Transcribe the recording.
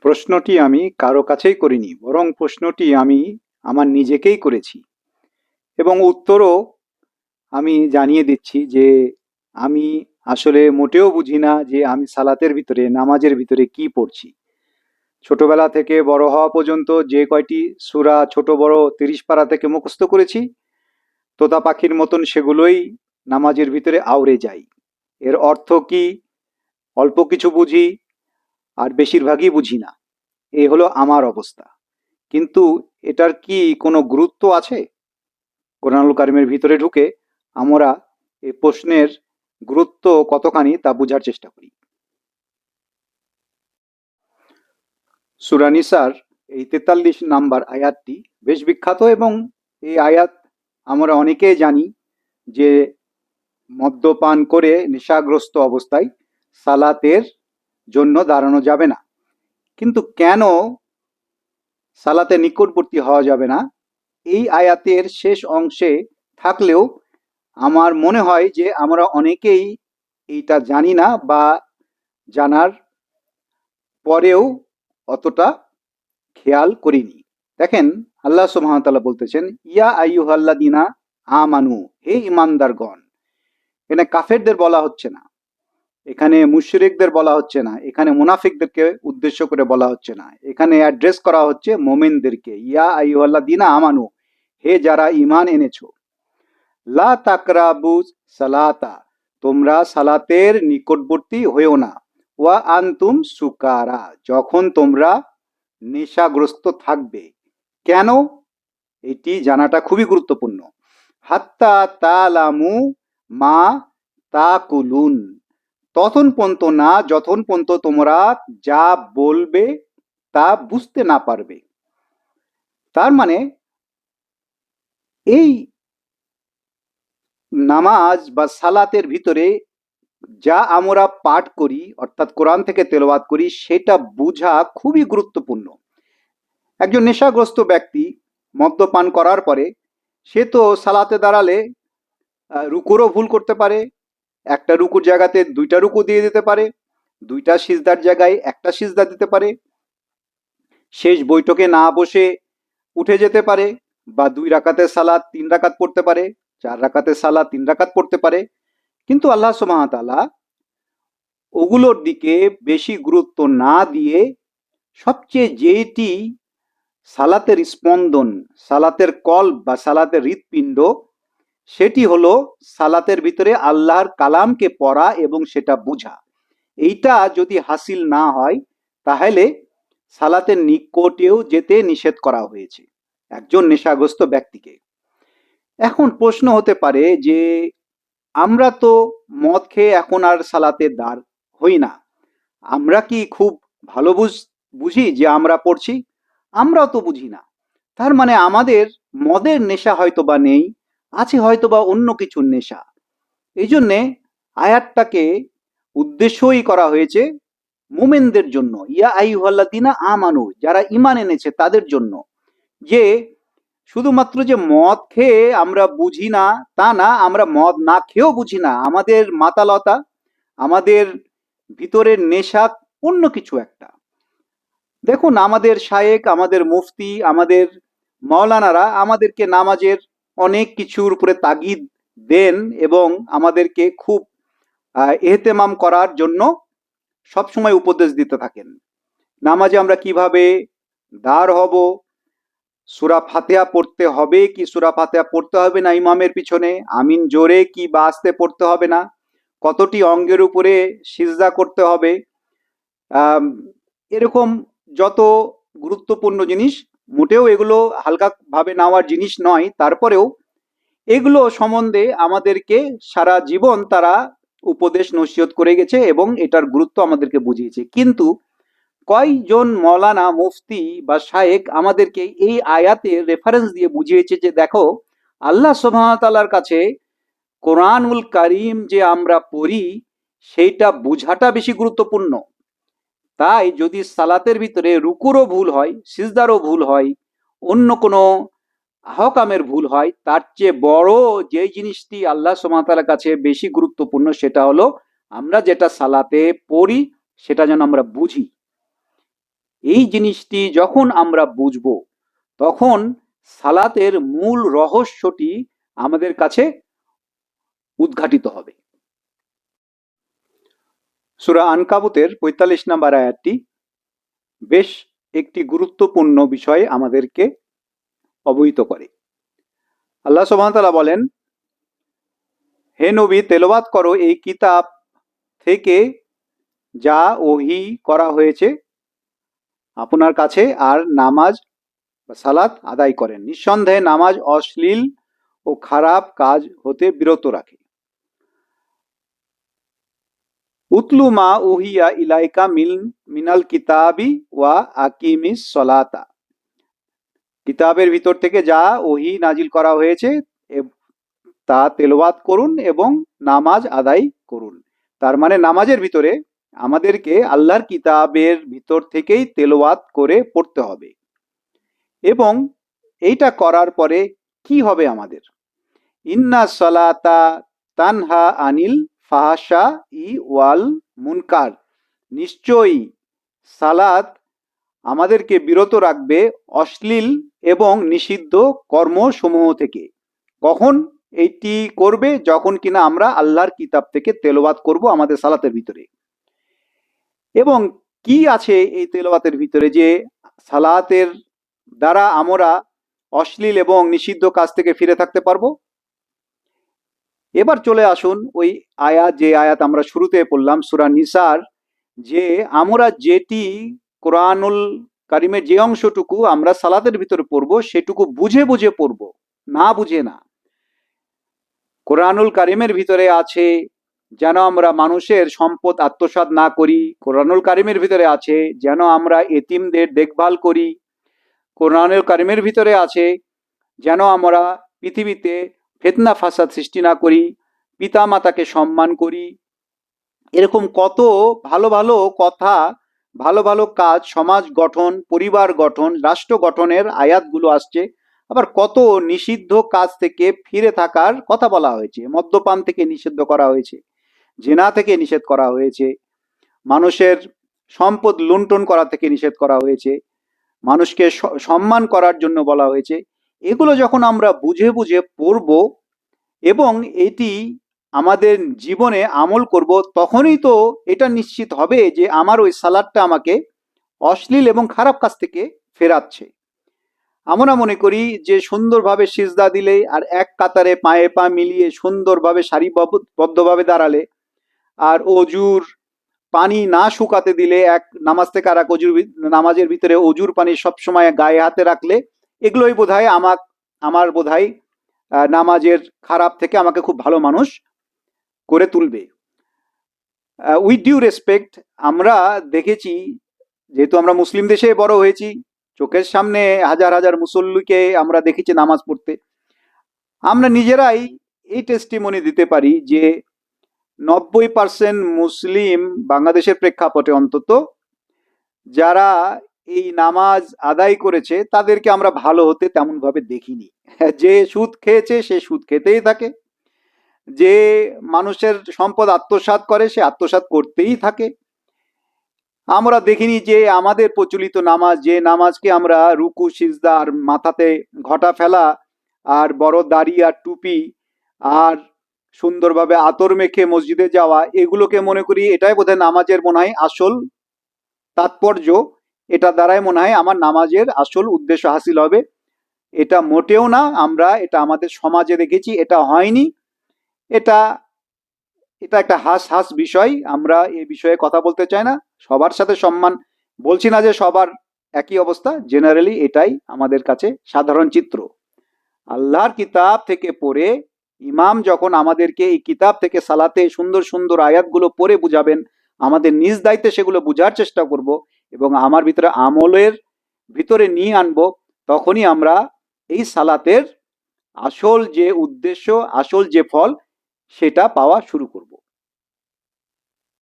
প্রশ্নটি আমি কারও কাছেই করিনি, বরং প্রশ্নটি আমি আমার নিজেকেই করেছি। এবং উত্তরও আমি জানিয়ে দিচ্ছি যে আমি আসলে মোটেও বুঝি না যে আমি সালাতের ভিতরে, নামাজের ভিতরে কি পড়ছি। ছোটবেলা থেকে বড় হওয়া পর্যন্ত যে কয়টি সুরা ছোট, বড়, তিরিশ পারা থেকে মুখস্থ করেছি, তোতা পাখির মতন সেগুলোই নামাজের ভিতরে আউড়ে যাই। এর অর্থ কি? অল্প কিছু বুঝি আর বেশিরভাগই বুঝি না। এই হলো আমার অবস্থা। কিন্তু এটার কি কোনো গুরুত্ব আছে? কোরআনুল কারিমের ভিতরে ঢুকে আমরা এই প্রশ্নের গুরুত্ব কতখানি তা বোঝার চেষ্টা করি। সুরানিসার এই তেতাল্লিশ নাম্বার আয়াতটি বেশ বিখ্যাত এবং এই আয়াত আমরা অনেকেই জানি যে মদ্যপান করে নেশাগ্রস্ত অবস্থায় সালাতের জন্য দাঁড়ানো যাবে না। কিন্তু কেন সালাতে নিকটবর্তী হওয়া যাবে না? এই আয়াতের শেষ অংশে থাকলেও আমার মনে হয় যে আমরা অনেকেই এইটা জানি না বা জানার পরেও অতটা খেয়াল করিনি। দেখেন, আল্লাহ সুবহানাহু বলতেছেন, ইয়া আইয়ুহাল্লাযিনা আমানু, হে ইমানদারগণ এখানে কাফেরদের বলা হচ্ছে না। এখানে মুশরিকদের বলা হচ্ছে না, এখানে মুনাফিকদেরকে উদ্দেশ্য করে বলা হচ্ছে না। এখানে অ্যাড্রেস করা হচ্ছে মোমেনদেরকে। ইয়া আইয়ুহাল্লাযিনা আমানু, হে যারা ইমান এনেছো, লা তাকরাবুজ সালাতা, তোমরা সালাতের নিকটবর্তী হয়েও না। ওয়া আনতুম সুকারা, যখন তোমরা নেশাগ্রস্ত থাকবে। কেন? এটি জানাটা খুবই গুরুত্বপূর্ণ। হাত্তা তালামু মা তাকুলুন তখন পর্যন্ত না যখন পর্যন্ত তোমরা যা বলবে তা বুঝতে না পারবে। তার মানে এই নামাজ বা সালাতের ভিতরে যা আমরা পাঠ করি, অর্থাৎ কোরআন থেকে তেলবাদ করি, সেটা বোঝা খুবই গুরুত্বপূর্ণ। একজন নেশাগ্রস্ত ব্যক্তি মদ্যপান করার পরে সে তো সালাতে দাঁড়ালে রুকুরও ভুল করতে পারে একটা রুকুর জায়গাতে দুইটা রুকু দিয়ে দিতে পারে, দুইটা সিজদার জায়গায় একটা সিজদা দিতে পারে। শেষ বৈঠকে না বসে উঠে যেতে পারে বা দুই রাকাতের সালাদ তিন রাকাত পড়তে পারে, চার রাকাতের সালাদ তিন রাকাত পড়তে পারে। কিন্তু আল্লাহ সুবহানাহু ওগুলোর দিকে বেশি গুরুত্ব না দিয়ে সবচেয়ে যেটি সালাতের স্পন্দন, সালাতের কল বা সালাতের হৃৎপিণ্ড সেটি হলো সালাতের ভিতরে আল্লাহর কালামকে পড়া এবং সেটা বোঝা। এইটা যদি হাসিল না হয়, তাহলে সালাতের নিকটেও যেতে নিষেধ করা হয়েছে একজন নেশাগ্রস্ত ব্যক্তিকে। এখন প্রশ্ন হতে পারে যে, আমরা তো মদ খেয়ে এখন আর সালাতে দাঁড় হই না। আমরা কি খুব ভালো বুঝ, বুঝি যে আমরা পড়ছি? আমরাও তো বুঝি না। তার মানে আমাদের মদের নেশা হয়তো বা নেই আছে হয়তো বা অন্য কিছুর নেশা। এই জন্যে আয়াতটাকে উদ্দেশ্যই করা হয়েছে মোমেনদের জন্য। ইয়া আইহাল্লাদিনা আমানু, যারা ইমান এনেছে তাদের জন্য। যে শুধুমাত্র যে মদ খেয়ে আমরা বুঝি না, তা না, আমরা মদ না খেয়েও বুঝি না। আমাদের মাতালতা, আমাদের ভিতরের নেশা অন্য কিছু একটা। দেখুন, আমাদের শায়েক, আমাদের মুফতি, আমাদের মৌলানারা আমাদেরকে নামাজের অনেক কিছুর উপরে তাগিদ দেন এবং আমাদেরকে খুব এহতেমাম করার জন্য সবসময় উপদেশ দিতে থাকেন। নামাজে আমরা কীভাবে দাঁড় হব, সুরা ফাতেহা পড়তে হবে কি সুরা ফাতেহা পড়তে হবে না ইমামের পিছনে, আমিন জোরে কি বা আস্তে পড়তে হবে না, কতটি অঙ্গের উপরে সিজদা করতে হবে এরকম যত গুরুত্বপূর্ণ জিনিস মোটেও এগুলো হালকাভাবে নেওয়ার জিনিস নয়। তারপরেও এগুলো সম্বন্ধে আমাদেরকে সারা জীবন তারা উপদেশ নসিহত করে গেছে এবং এটার গুরুত্ব আমাদেরকে বুঝিয়েছে। কিন্তু কয়জন মৌলানা মুফতি বা শায়েক আমাদেরকে এই আয়াতে রেফারেন্স দিয়ে বুঝিয়েছে যে দেখো, আল্লাহ সুবহানাহু কাছে কোরআনুল কারিম যে আমরা পড়ি, সেইটা বোঝাটা বেশি গুরুত্বপূর্ণ। তাই যদি সালাতের ভিতরে রুকুরও ভুল হয়, সিজদারও ভুল হয়, অন্য কোনো আহকামের ভুল হয়, তার চেয়ে বড় যে জিনিসটি আল্লাহ সুবহানাহু কাছে বেশি গুরুত্বপূর্ণ সেটা হলো আমরা যেটা সালাতে পড়ি সেটা যেন আমরা বুঝি। এই জিনিসটি যখন আমরা বুঝব, তখন সালাতের মূল রহস্যটি আমাদের কাছে উদ্ঘাটিত হবে। সুরা আনকাবুতের পঁয়তাল্লিশ নম্বর আয়াতটি বেশ একটি গুরুত্বপূর্ণ বিষয়ে আমাদেরকে অবহিত করে। আল্লাহ সুবহানাহু বলেন, হে নবী, তেলাওয়াত করো এই কিতাব থেকে যা ওহি করা হয়েছে। আপনার কাছে আর নামাজ বা সালাত আদায় করেন। নিঃসন্দেহে নামাজ অশ্লীল ও খারাপ কাজ হতে বিরত রাখে। উতলু মা ওহিয়া ইলাইকা মিল, মিনাল কিতাবি ওয়া আকিমিস সলাতা। কিতাবের ভিতর থেকে যা ওহি নাজিল করা হয়েছে তা তেলাওয়াত করুন এবং নামাজ আদায় করুন। তার মানে নামাজের ভিতরে আমাদেরকে আল্লাহর কিতাবের ভিতর থেকেই তেলাওয়াত করে পড়তে হবে। এবং এইটা করার পরে কি হবে আমাদের? ইন্না সলাতা তানহা আনিল ফাহাশা ই ওয়াল মুনকার। নিশ্চয়ই সালাত আমাদেরকে বিরত রাখবে অশ্লীল এবং নিষিদ্ধ কর্মসমূহ থেকে। কখন এইটি করবে, যখন কিনা আমরা আল্লাহর কিতাব থেকে তেলাওয়াত করব আমাদের সালাতের ভিতরে। এবং কি আছে এই তেলবাতের ভিতরে যে সালাতের দ্বারা আমরা অশ্লীল এবং নিষিদ্ধ কাজ থেকে ফিরে থাকতে পারব? এবার চলে আসুন ওই আয়াত, যে আয়াত আমরা শুরুতে পড়লাম, সুরা নিসার, যে আমরা যেটি কোরআনুল কারিমের যে অংশটুকু আমরা সালাতের ভিতরে পড়ব, সেটুকু বুঝে বুঝে পড়ব, না বুঝে না। কোরআনুল কারিমের ভিতরে আছে, যেন আমরা মানুষের সম্পদ আত্মসাৎ না করি, কোরআনুল কারিমের ভিতরে আছে, যেন আমরা এতিমদের দেখভাল করি, কোরআনুল কারিমের ভিতরে আছে, যেন আমরা পৃথিবীতে ফেতনা ফাসাদ সৃষ্টি না করি পিতা মাতাকে সম্মান করি। এরকম কত ভালো ভালো কথা, ভালো ভালো কাজ, সমাজ গঠন, পরিবার গঠন, রাষ্ট্র গঠনের আয়াতগুলো আসছে। আবার কত নিষিদ্ধ কাজ থেকে ফিরে থাকার কথা বলা হয়েছে, মদ্যপান থেকে নিষিদ্ধ করা হয়েছে, জেনা থেকে নিষেধ করা হয়েছে, মানুষের সম্পদ লুণ্ঠন করা থেকে নিষেধ করা হয়েছে, মানুষকে সম্মান করার জন্য বলা হয়েছে। এগুলো যখন আমরা বুঝে বুঝে পড়ব এবং এটি আমাদের জীবনে আমল করব, তখনই তো এটা নিশ্চিত হবে যে আমার ওই সালাদটা আমাকে অশ্লীল এবং খারাপ কাজ থেকে ফেরাচ্ছে। আমরা মনে করি যে সুন্দরভাবে সিজদা দিলে আর এক কাতারে পায়ে পা মিলিয়ে সুন্দরভাবে সারিবদ্ধভাবে দাঁড়ালে আর অজুর পানি না শুকাতে দিলে এক নামাজ থেকে আর এক অজুর নামাজের ভিতরে অজুর পানি সবসময় গায়ে হাতে রাখলে এগুলোই বোধ হয় আমার আমার বোধহয় আহ, নামাজের খারাপ থেকে আমাকে খুব ভালো মানুষ করে তুলবে। উইথ ডিউ রেসপেক্ট আমরা দেখেছি যেহেতু আমরা মুসলিম দেশে বড় হয়েছি চোখের সামনে হাজার হাজার মুসল্লিকে আমরা দেখেছি নামাজ পড়তে। আমরা নিজেরাই এই টেস্টিমনি দিতে পারি যে নব্বই পার্সেন্ট মুসলিম বাংলাদেশের প্রেক্ষাপটে অন্তত যারা এই নামাজ আদায় করেছে, তাদেরকে আমরা ভালো হতে তেমন ভাবে দেখিনি। যে সুদ খেয়েছে, সে সুদ খেতেই থাকে। যে মানুষের সম্পদ আত্মসাৎ করে, সে আত্মসাৎ করতেই থাকে। আমরা দেখিনি যে আমাদের প্রচলিত নামাজ, যে নামাজকে আমরা রুকু, সিজদা আর মাথাতে ঘটা ফেলা আর বড় দাড়ি আর টুপি আর সুন্দরভাবে আতর মেখে মসজিদে যাওয়া, এগুলোকে মনে করি এটাই বোধহয় নামাজের মনে হয় আসল তাৎপর্য। এটা দ্বারাই মনে হয় আমার নামাজের আসল উদ্দেশ্য হাসিল হবে। এটা মোটেও না, আমরা এটা আমাদের সমাজে দেখেছি, এটা হয়নি। এটা এটা একটা হাস হাস বিষয়, আমরা এ বিষয়ে কথা বলতে চাই না। সবার সাথে সম্মান, বলছি না যে সবার একই অবস্থা জেনারেলি এটাই আমাদের কাছে সাধারণ চিত্র। আল্লাহর কিতাব থেকে পড়ে, ইমাম যখন আমাদেরকে এই কিতাব থেকে সালাতে সুন্দর সুন্দর আয়াতগুলো পড়ে বুঝাবেন, আমাদের নিজ দায়িত্বে সেগুলো বুঝার চেষ্টা করব এবং আমার ভিতরে আমলের ভিতরে নিয়ে আনব, তখনই আমরা এই সালাতের আসল যে উদ্দেশ্য, আসল যে ফল, সেটা পাওয়া শুরু করব।